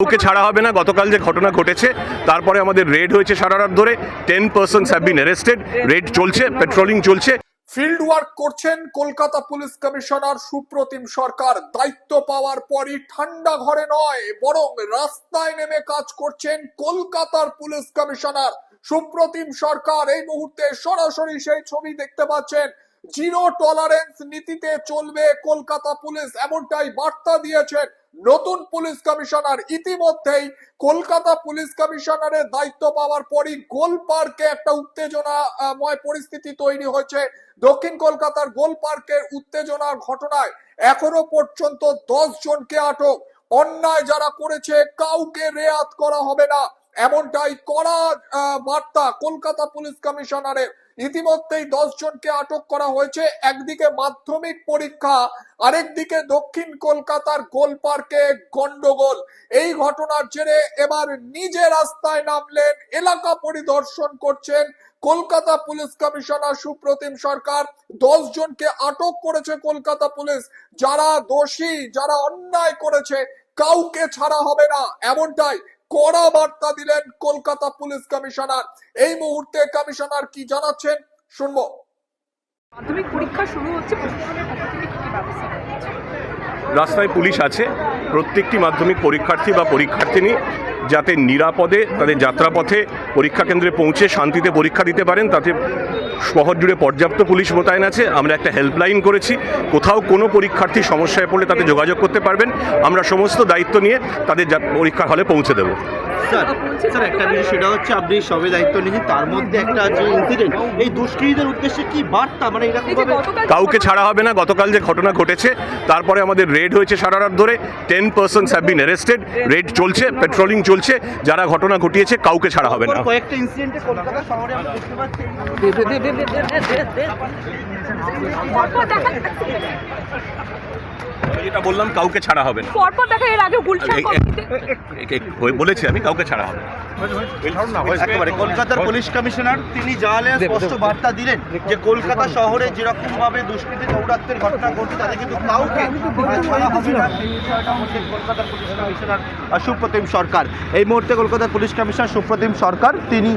কাউকে ছাড়া হবে না। গতকাল যে ঘটনা ঘটেছে, তারপরে আমাদের রেড হয়েছে সারা রাত ধরে। Ten persons have been arrested raid চলছে পেট্রোলিং চলছে। ফিল্ড ওয়ার্ক করছেন কলকাতা পুলিশ কমিশনার সুপ্রতিম সরকার। দায়িত্ব পাওয়ার পরই ঠান্ডা ঘরে নয়, বরং রাস্তায় নেমে কাজ করছেন কলকাতার পুলিশ কমিশনার সুপ্রতিম সরকার। এই মুহূর্তে সরাসরি সেই ছবি দেখতে পাচ্ছেন জিরো টলারেন্স নীতিতে চলবে কলকাতা পুলিশ, এমনটাই বার্তা দিয়েছেন নতুন পুলিশ কমিশনার। ইতিমধ্যেই কলকাতা পুলিশ কমিশনারের দায়িত্ব পাওয়ার পরই গোল পার্কে একটা উত্তেজনাময় পরিস্থিতি তৈরি হয়েছে। দক্ষিণ কলকাতার গোল পার্কের উত্তেজনার ঘটনায় এখনও পর্যন্ত দশ জনকে আটক। অন্যায় যারা করেছে, কাউকে রেয়াত করা হবে না। এমনটাই করা বার্তা কলকাতা পুলিশ কমিশনারের। ইতিমধ্যেই দশ জনকে আটক করা হয়েছে। একদিকে মাধ্যমিক পরীক্ষা, আরেকদিকে দক্ষিণ কলকাতার গোল পার্কে গন্ডগোল। এই ঘটনার জেরে এবার নিজে রাস্তায় নামলেন, এলাকা পরিদর্শন করছেন কলকাতা পুলিশ কমিশনার সুপ্রতিম সরকার। দশ জনকে আটক করেছে কলকাতা পুলিশ। যারা দোষী, যারা অন্যায় করেছে, কাউকে ছাড়া হবে না। এমনটাই কড়া বার্তা দিলেন কলকাতা পুলিশ কমিশনার। এই মুহূর্তে কমিশনার কি জানাচ্ছেন? শুনব। মাধ্যমিক পরীক্ষা শুরু হচ্ছে? রাস্তায় পুলিশ আছে প্রত্যেকটি মাধ্যমিক পরীক্ষার্থী বা পরীক্ষার্থিনী যাতে নিরাপদে তাদের যাত্রাপথে পরীক্ষা কেন্দ্রে পৌঁছে শান্তিতে পরীক্ষা দিতে পারেন, তাতে শহর জুড়ে পর্যাপ্ত পুলিশ মোতায়েন আছে। আমরা একটা হেল্পলাইন করেছি। কোথাও কোনো পরীক্ষার্থী সমস্যায় পড়লে তাতে যোগাযোগ করতে পারবেন। আমরা সমস্ত দায়িত্ব নিয়ে তাদের পরীক্ষার হলে পৌঁছে দেবো। স্যার স্যার একটা বিষয় সেটা হচ্ছে আপনি সবে দায়িত্ব নিয়েছেন তার মধ্যে একটা যে ইনসিডেন্ট এই দুষ্কৃতীদের উদ্দেশ্যে কি বার্তা? মানে কাউকে ছাড়া হবে না গতকাল যে ঘটনা ঘটেছে তারপরে আমাদের রেড হয়েছে সারা রাত ধরে ten persons have been arrested raid চলছে পেট্রোলিং চলছে যারা ঘটনা ঘটিয়েছে কাউকে ছাড়া হবে না। কয়েকটা ইনসিডেন্টে কলকাতা শহরে আমরা দেখতে পাচ্ছি। যেটা বললাম কাউকে ছাড়া হবে না। পরপর দেখা এর আগে গুলশান বলেছি আমি কাউকে ছাড়া হবে। একেবারে কলকাতার পুলিশ কমিশনার তিনি জানালেন স্পষ্ট বার্তা দিলেন যে কলকাতা শহরে যেরকম ভাবে দুষ্কৃতী দৌরাত্মের ঘটনা ঘটছে তাদের কিন্তু কাউকে ছাড়া হবে না। সেই বিষয়টা বলছেন কলকাতার পুলিশ কমিশনার সুপ্রতিম সরকার। এই মুহূর্তে কলকাতার পুলিশ কমিশনার সুপ্রতিম সরকার তিনি